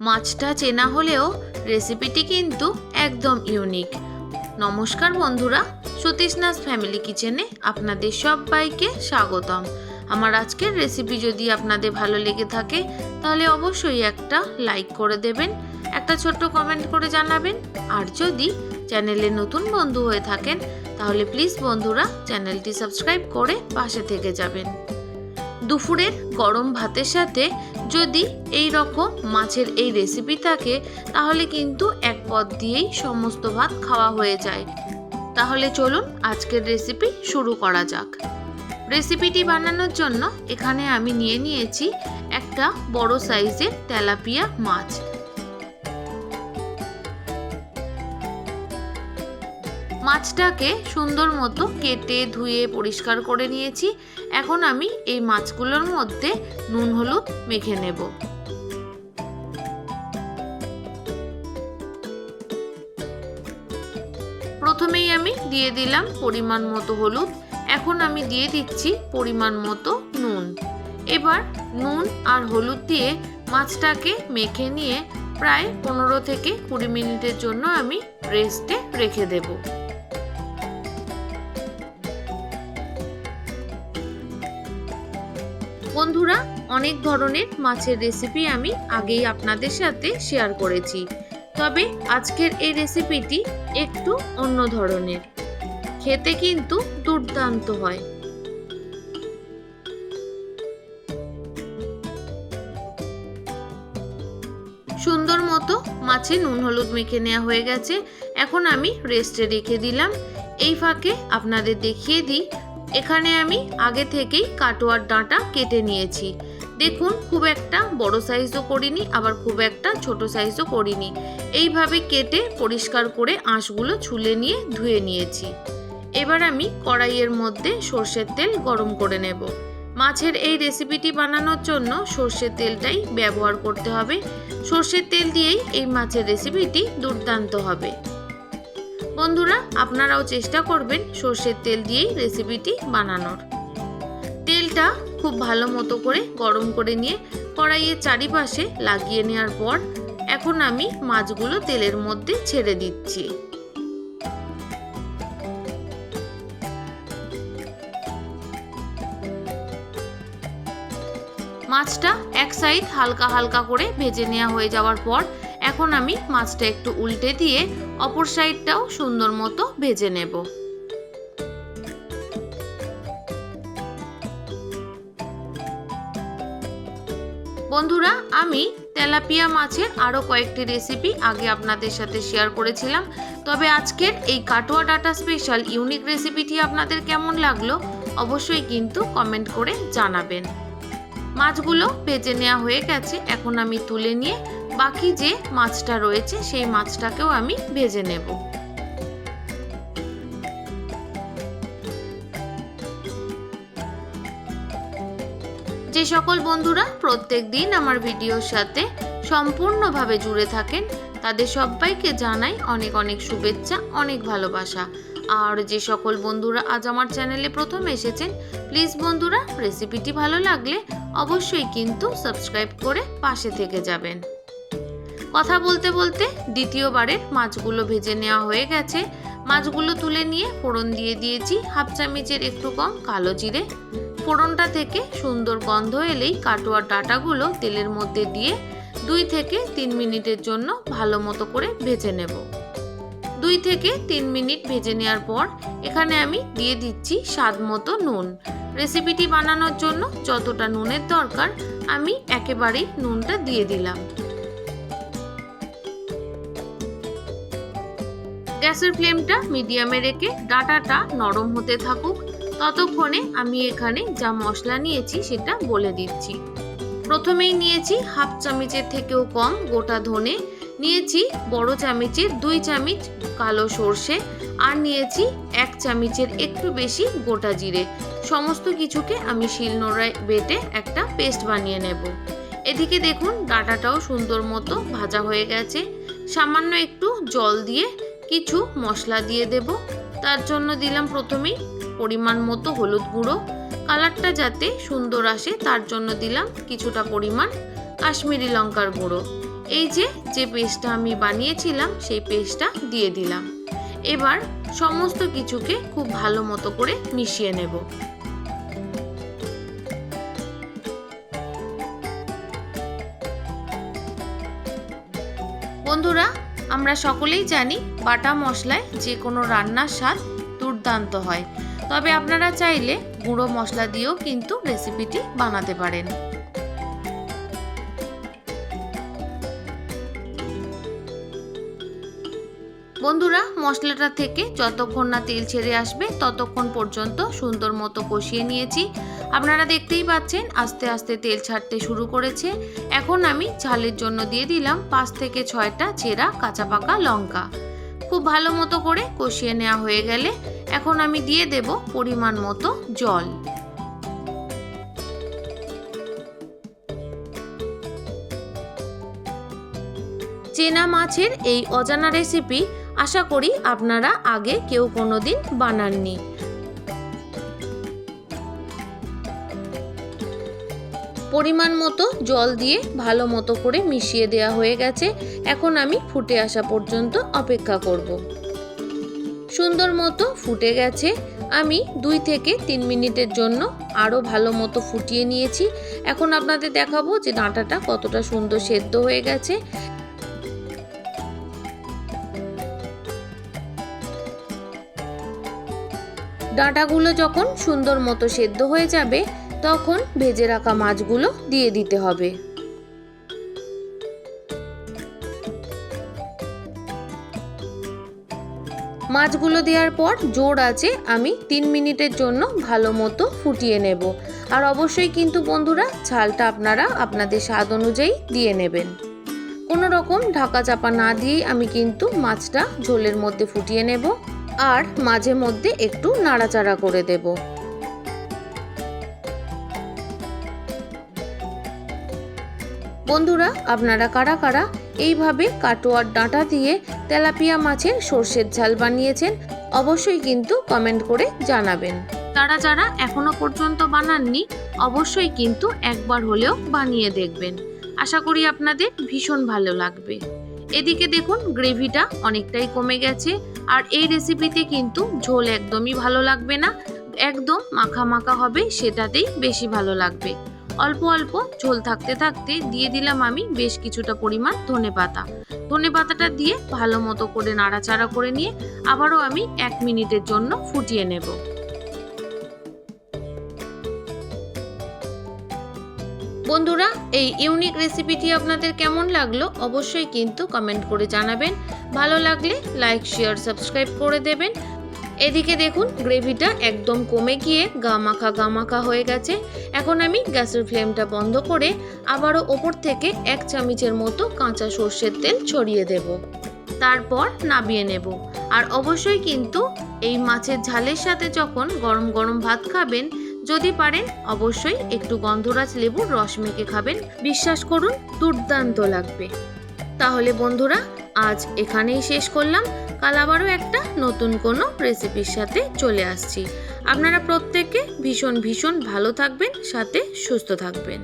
মাছটা চেনা হলেও রেসিপিটি কিন্তু একদম ইউনিক নমস্কার বন্ধুরা, সতীশনাথ ফ্যামিলি কিচেনে আপনাদের সবাইকে স্বাগতম। আমার আজকের রেসিপি যদি আপনাদের ভালো লেগে থাকে, তাহলে অবশ্যই একটা লাইক করে দেবেন, একটা ছোট্ট কমেন্ট করে জানাবেন। আর যদি চ্যানেলে নতুন বন্ধু হয়ে থাকেন, তাহলে প্লিজ বন্ধুরা চ্যানেলটি সাবস্ক্রাইব করে পাশে থেকে যাবেন। দুপুরের গরম ভাতের সাথে যদি এই রকম মাছের এই রেসিপি থাকে, তাহলে কিন্তু এক পদ দিয়েই সমস্ত ভাত খাওয়া হয়ে যায়। তাহলে চলুন আজকের রেসিপি শুরু করা যাক। রেসিপিটি বানানোর জন্য এখানে আমি নিয়ে নিয়েছি একটা বড় সাইজের তেলাপিয়া মাছ। মাছটাকে সুন্দর মতো কেটে ধুয়ে পরিষ্কার করে নিয়েছি। এখন আমি এই মাছগুলোর মধ্যে নুন, হলুদ মেখে নেব। প্রথমেই আমি দিয়ে দিলাম পরিমাণ মতো হলুদ। এখন আমি দিয়ে দিচ্ছি পরিমাণ মতো নুন। এবার নুন আর হলুদ দিয়ে মাছটাকে মেখে নিয়ে প্রায় পনেরো থেকে কুড়ি মিনিটের জন্য আমি রেস্টে রেখে দেবো। বন্ধুরা, অনেক ধরনের মাছের রেসিপি আমি আগেই আপনাদের সাথে শেয়ার করেছি। তবে আজকের এই রেসিপিটি একটু অন্য ধরনের। খেতে কিন্তু দুর্দান্ত হয়। সুন্দর মতো মাছে নুন হলুদ মেখে নেওয়া হয়ে গেছে। এখন আমি রেস্টে রেখে দিলাম। এই ফাঁকে আপনাদের দেখিয়ে দিই এখানে আমি আগে থেকেই কাটোয়ার ডাঁটা কেটে নিয়েছি। দেখুন, খুব একটা বড় সাইজও করিনি, আবার খুব একটা ছোট সাইজও করিনি। এইভাবে কেটে পরিষ্কার করে আঁশগুলো ছুলে নিয়ে ধুয়ে নিয়েছি। এবার আমি কড়াইয়ের মধ্যে সর্ষের তেল গরম করে নেব। মাছের এই রেসিপিটি বানানোর জন্য সর্ষের তেলটাই ব্যবহার করতে হবে। সর্ষের তেল দিয়েই এই মাছের রেসিপিটি দুর্দান্ত হবে। বন্ধুরা, আপনারাও চেষ্টা করবেন সর্ষের তেল দিয়েই রেসিপিটি বানানোর। তেলটা খুব ভালো মতো করে গরম করে নিয়ে কড়াইয়ের চারিপাশে লাগিয়ে নেওয়ার পর এখন আমি মাছগুলো তেলের মধ্যে ছেড়ে দিচ্ছি। মাছটা এক সাইড হালকা হালকা করে ভেজে নেওয়া হয়ে যাওয়ার পর এখন আমি মাছটা একটু উল্টে দিয়ে অপর সাইডটাও সুন্দর মতো ভেজে নেব। বন্ধুরা, আমি তেলাপিয়া মাছের আরও কয়েকটি রেসিপি আগে আপনাদের সাথে শেয়ার করেছিলাম, তবে আজকের এই কাটোয়া ডাটা স্পেশাল ইউনিক রেসিপিটি আপনাদের কেমন লাগল অবশ্যই কিন্তু কমেন্ট করে জানাবেন। মাছগুলো ভেজে নেওয়া হয়ে গেছে, এখন আমি তুলে নিয়ে বাকি যে মাছটা রয়েছে, সেই মাছটাকেও আমি ভেজে নেব। যে সকল বন্ধুরা প্রত্যেক দিন আমার ভিডিওর সাথে সম্পূর্ণভাবে জুড়ে থাকেন, তাদের সবাইকে জানাই অনেক অনেক শুভেচ্ছা, অনেক ভালোবাসা। আর যে সকল বন্ধুরা আজ আমার চ্যানেলে প্রথম এসেছেন, প্লিজ বন্ধুরা, রেসিপিটি ভালো লাগলে অবশ্যই কিন্তু সাবস্ক্রাইব করে পাশে থেকে যাবেন। কথা বলতে বলতে দ্বিতীয়বারের মাছগুলো ভেজে নেওয়া হয়ে গেছে। মাছগুলো তুলে নিয়ে ফোড়ন দিয়ে দিয়েছি হাফ চামচের একটু কম কালো জিরে। ফোড়নটা থেকে সুন্দর গন্ধ এলেই কাটোয়ার ডাটাগুলো তেলের মধ্যে দিয়ে দুই থেকে তিন মিনিটের জন্য ভালো মতো করে ভেজে নেব। দুই থেকে তিন মিনিট ভেজে নেওয়ার পর এখানে আমি দিয়ে দিচ্ছি স্বাদ মতো নুন। রেসিপিটি বানানোর জন্য যতটা নুনের দরকার আমি একেবারেই নুনটা দিয়ে দিলাম। গ্যাসের ফ্লেমটা মিডিয়ামে রেখে ডাটাটা নরম হতে থাকুক। ততক্ষণে আমি এখানে যা মশলা নিয়েছি সেটা বলে দিচ্ছি। প্রথমেই নিয়েছি হাফ চামচের থেকেও কম গোটা ধনে, নিয়েছি বড় চামচের দুই চামচ কালো সর্ষে আর নিয়েছি এক চামচের একটু বেশি গোটা জিরে। সমস্ত কিছুকে আমি শিলনোড়ায় বেটে একটা পেস্ট বানিয়ে নেব। এদিকে দেখুন ডাটাটাও সুন্দর মতো ভাজা হয়ে গেছে। সামান্য একটু জল দিয়ে কিছু মশলা দিয়ে দেব। তার জন্য দিলাম প্রথমেই পরিমাণ মতো হলুদ গুঁড়ো। কালারটা যাতে সুন্দর আসে, তার জন্য দিলাম কিছুটা পরিমাণ কাশ্মীরি লঙ্কার গুঁড়ো। এই যে যে পেস্টটা আমি বানিয়েছিলাম, সেই পেস্টটা দিয়ে দিলাম। এবার সমস্ত কিছুকে খুব ভালো মতো করে মিশিয়ে নেব। বন্ধুরা আমরা সকলেই জানি বাটা মশলায় যে কোনো রান্নার স্বাদ দুর্দান্ত হয়। তবে আপনারা চাইলে গুঁড়ো মশলা দিয়েও কিন্তু রেসিপিটি বানাতে পারেন। বন্ধুরা, মশলাটা থেকে যতক্ষণ না তেল ছেড়ে আসবে, ততক্ষণ পর্যন্ত সুন্দর মতো কষিয়ে নিয়েছি। আপনারা দেখতেই পাচ্ছেন, আস্তে আস্তে তেল ছাড়তে শুরু করেছে। এখন আমি ঝালের জন্য দিয়ে দিলাম পাঁচ থেকে ছয়টা চেরা কাঁচা পাকা লঙ্কা। খুব ভালো মতো করে কষিয়ে নেওয়া হয়ে গেলে এখন আমি দিয়ে দেব পরিমাণ মতো জল। চেনা মাছের এই অজানা রেসিপি আশা করি আপনারা আগে কেউ কোনো দিন বানাননি। পরিমাণ মতো জল দিয়ে ভালো মতো করে মিশিয়ে দেওয়া হয়ে গেছে। এখন আমি ফুটে আসা পর্যন্ত অপেক্ষা করব। সুন্দর মতো ফুটে গেছে। আমি দুই থেকে তিন মিনিটের জন্য আরও ভালো মতো ফুটিয়ে নিয়েছি। এখন আপনাদের দেখাবো যে ডাঁটাটা কতটা সুন্দর সেদ্ধ হয়ে গেছে। ডাঁটাগুলো যখন সুন্দর মতো সেদ্ধ হয়ে যাবে তখন ভেজে রাখা মাছগুলো দিয়ে দিতে হবে। মাছগুলো দেওয়ার পর জোর আছে, আমি তিন মিনিটের জন্য ভালো মতো ফুটিয়ে নেব। আর অবশ্যই কিন্তু বন্ধুরা, ঝালটা আপনারা আপনাদের স্বাদ অনুযায়ী দিয়ে নেবেন। কোনো রকম ঢাকা চাপা না দিয়েই আমি কিন্তু মাছটা ঝোলের মধ্যে ফুটিয়ে নেব। আর মাঝে মধ্যে একটু নাড়াচাড়া করে দেব। বন্ধুরা, আপনারা কারা কারা এইভাবে কাটোয়ার ডাঁটা দিয়ে তেলাপিয়া মাছের সর্ষের ঝাল বানিয়েছেন, অবশ্যই কিন্তু কমেন্ট করে জানাবেন। তারা যারা এখনও পর্যন্ত বানাননি, অবশ্যই কিন্তু একবার হলেও বানিয়ে দেখবেন। আশা করি আপনাদের ভীষণ ভালো লাগবে। এদিকে দেখুন, গ্রেভিটা অনেকটাই কমে গেছে, আর এই রেসিপিতে কিন্তু ঝোল একদমই ভালো লাগবে না। একদম মাখা মাখা হবে, সেটাতেই বেশি ভালো লাগবে। অল্প অল্প ঝোল থাকতে থাকতে দিয়ে দিলাম আমি বেশ কিছুটা পরিমাণ ধনে পাতা। ধনে পাতাটা দিয়ে ভালো মতো করে নাড়াচাড়া করে নিয়ে আবারও আমি এক মিনিটের জন্য ফুটিয়ে নেব। বন্ধুরা, এই ইউনিক রেসিপিটি আপনাদের কেমন লাগল অবশ্যই কিন্তু কমেন্ট করে জানাবেন। ভালো লাগলে লাইক, শেয়ার, সাবস্ক্রাইব করে দেবেন। এদিকে দেখুন, গ্রেভিটা একদম কমে গিয়ে গা মাখা গা মাখা হয়ে গেছে। এখন আমি গ্যাসের ফ্লেমটা বন্ধ করে আবারও ওপর থেকে এক চামচের মতো কাঁচা সর্ষের তেল ছড়িয়ে দেব। তারপর নামিয়ে নেব। আর অবশ্যই কিন্তু এই মাছের ঝালের সাথে যখন গরম গরম ভাত খাবেন, যদি পারেন অবশ্যই একটু গন্ধরাজ লেবুর রস মেখে খাবেন। বিশ্বাস করুন, দুর্দান্ত লাগবে। তাহলে বন্ধুরা, আজ এখানেই শেষ করলাম। কাল আবারও একটা নতুন কোনো রেসিপির সাথে চলে আসছি। আপনারা প্রত্যেকে ভীষণ ভীষণ ভালো থাকবেন, সাথে সুস্থ থাকবেন।